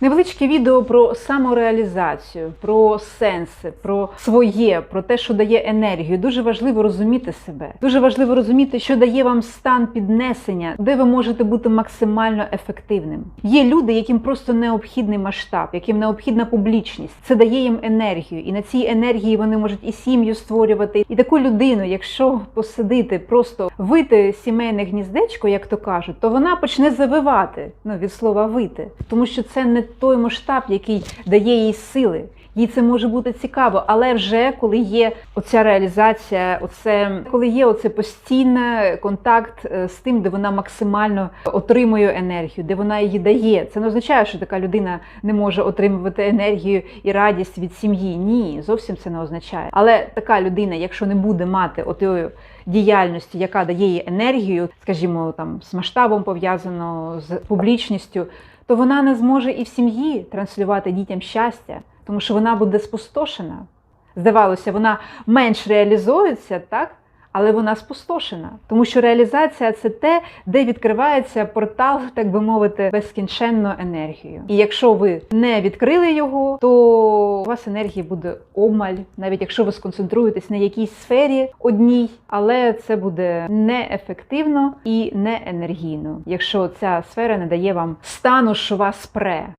Невеличке відео про самореалізацію, про сенси, про своє, про те, що дає енергію. Дуже важливо розуміти себе. Дуже важливо розуміти, що дає вам стан піднесення, де ви можете бути максимально ефективним. Є люди, яким просто необхідний масштаб, яким необхідна публічність. Це дає їм енергію, і на цій енергії вони можуть і сім'ю створювати. І таку людину, якщо посадити, просто вити сімейне гніздечко, як то кажуть, то вона почне завивати ну, від слова вити, тому що це не той масштаб, який дає їй сили. Їй це може бути цікаво, але вже коли є оця реалізація, оце коли є оце постійний контакт е, з тим, де вона максимально отримує енергію, де вона її дає. Це не означає, що така людина не може отримувати енергію і радість від сім'ї. Ні, зовсім це не означає. Але така людина, якщо не буде мати отої діяльності, яка дає їй енергію, скажімо, там з масштабом пов'язано з публічністю, то вона не зможе і в сім'ї транслювати дітям щастя, тому що вона буде спустошена. Здавалося, вона менш реалізується, так? Але вона спустошена, тому що реалізація це те, де відкривається портал, так би мовити, безкінченну енергію. І якщо ви не відкрили його, то у вас енергії буде обмаль, навіть якщо ви сконцентруєтесь на якійсь сфері одній, але це буде неефективно і не енергійно, якщо ця сфера не дає вам стану, що вас пре.